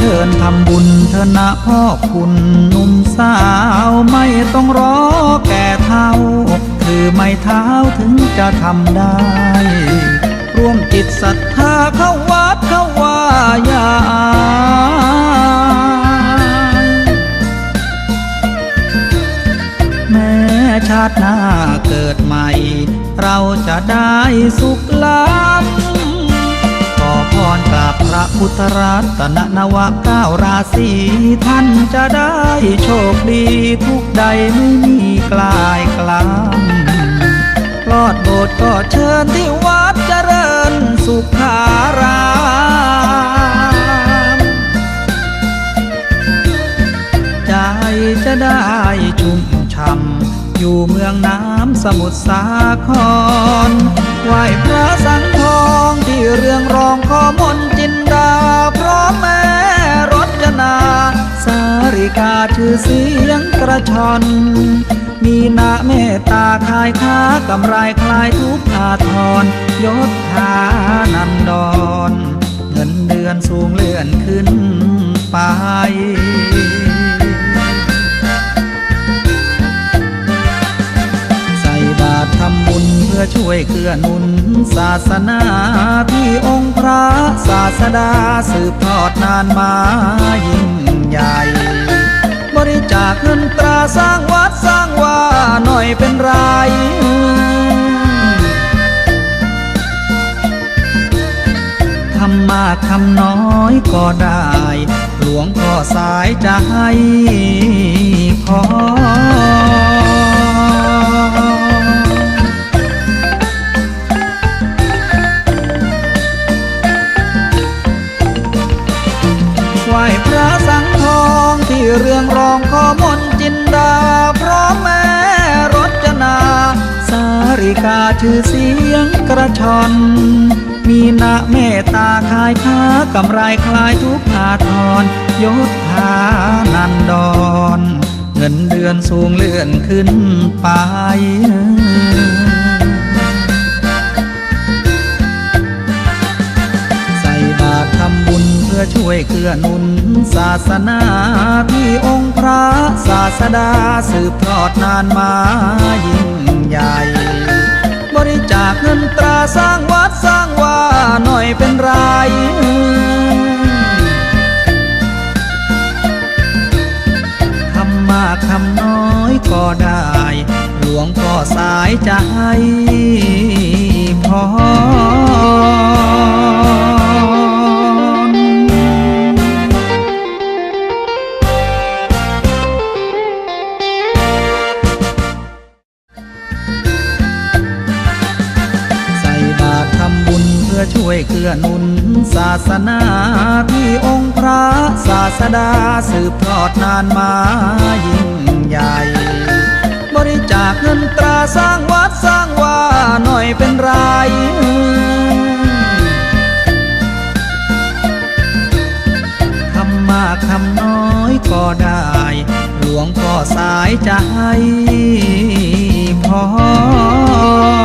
เชิญทำบุญเถอะนะพ่อคุณหนุ่มสาวไม่ต้องรอแก่เท่าคือไม่เท้าถึงจะทำได้ ร่วมจิตศรัทธาเข้าวัดเข้าว่ายาแม้ชาติหน้าเกิดใหม่ เราจะได้สุขลา พุทธรัตนนวะเก้าราศีท่านจะได้โชคดีทุกใดไม่มีกลายกลำลอดโบสถ์ก็เชิญที่วัดเจริญสุขารามใจจะได้ชุ่มช่ำอยู่เมืองน้ำสมุทรสาคร กาชื่อเสียงกระชอน มีนาเมตตาคายค้ากำไรคลายทุกข์าทรยศฐานันดรเงินเดือนสูงเลื่อนขึ้นไปใส่บาตรทำบุญเพื่อช่วยเกื้อหนุน ศาสนาที่องค์พระศาสดาสืบทอดนานมายิ่ง ริจาคเงินตราสร้างวัดสร้างว่าหน่อยเป็นไรทำมากทำน้อยก็ได้ หลวงพ่อสายจะให้ ริกาชื่อเสียงกระชอน มีนาเมตตาคายค้ากำไรคลายทุกขาทรยศฐานันดรเงินเดือนสูงเลื่อนขึ้นไปใส่บาตรทำบุญเพื่อช่วยเกื้อหนุนศาสนาที่องค์พระศาสดาสืบทอดนานมายิ่งใหญ่ จากเงินตราสร้างวัดสร้างว่าหน่อยเป็นไรทำมากทำน้อยก็ได้ หลวงพ่อสายจะให้พอ ช่วยเกื้อหนุน ศาสนาที่องค์พระศาสดาสืบทอดนานมายิ่งใหญ่ บริจาคเงินตราสร้างวัดสร้างว่าหน่อยเป็นไรทำมากทำน้อยก็ได้ หลวงพ่อสายจะให้พร